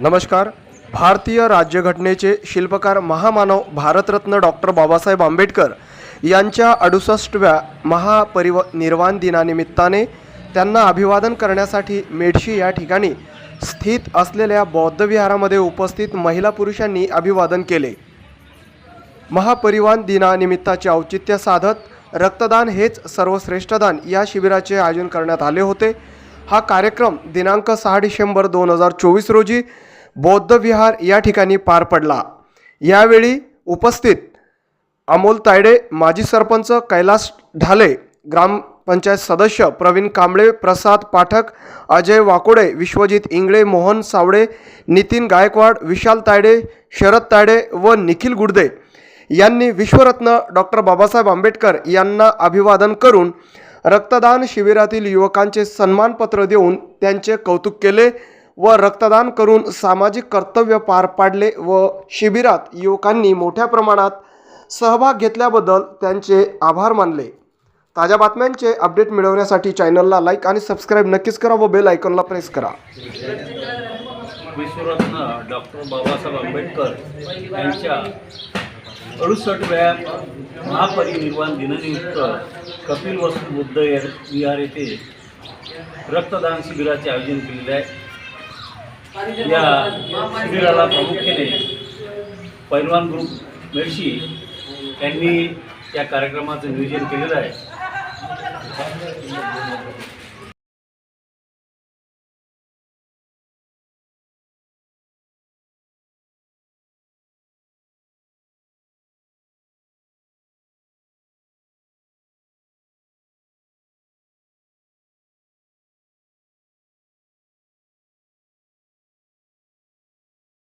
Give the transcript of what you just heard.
नमस्कार. भारतीय राज्यघटनेचे शिल्पकार महामानव भारतरत्न डॉक्टर बाबासाहेब आंबेडकर यांच्या अडुसष्टव्या महापरिव निर्वाण दिनानिमित्ताने त्यांना अभिवादन करण्यासाठी मेडशी या ठिकाणी स्थित असलेल्या बौद्ध विहारामध्ये उपस्थित महिला पुरुषांनी अभिवादन केले. महापरिवान दिनानिमित्ताचे औचित्य साधत रक्तदान हेच सर्वश्रेष्ठदान या शिबिराचे आयोजन करण्यात आले होते. हा कार्यक्रम दिनांक सहा डिसेंबर दोन हजार चोवीस रोजी बौद्ध विहार या ठिकाणी पार पडला. यावेळी उपस्थित अमोल तायडे माजी सरपंच कैलास ढाले ग्रामपंचायत सदस्य प्रवीण कांबळे प्रसाद पाठक अजय वाकोडे विश्वजित इंगळे मोहन सावडे नितीन गायकवाड विशाल तायडे शरद तायडे व निखिल गुडदे यांनी विश्वरत्न डॉक्टर बाबासाहेब आंबेडकर यांना अभिवादन करून रक्तदान शिबिरातील युवकांचे सन्मानपत्र देऊन त्यांचे कौतुक केले व रक्तदान करून सामाजिक कर्तव्य पार पाडले व शिबिरात युवकांनी मोठ्या प्रमाणात सहभाग घेतल्याबद्दल त्यांचे आभार मानले. ताज्या बातम्यांचे अपडेट मिळवण्यासाठी चॅनलला लाईक आणि सबस्क्राईब नक्कीच करा व बेल आयकॉनला प्रेस करा. विश्वरत्न डॉक्टर बाबासाहेब आंबेडकर यांच्या अडुसष्टव्या महापरिनिर्वाण दिनानिमित्त कपिल वस्तू बुद्ध विहार येथे रक्तदान शिबिराचे आयोजन केलेले आहे. या शिबिराला प्रामुख्याने पैलवान ग्रुप मेडशी यांनी या कार्यक्रमाचं नियोजन केलेलं आहे.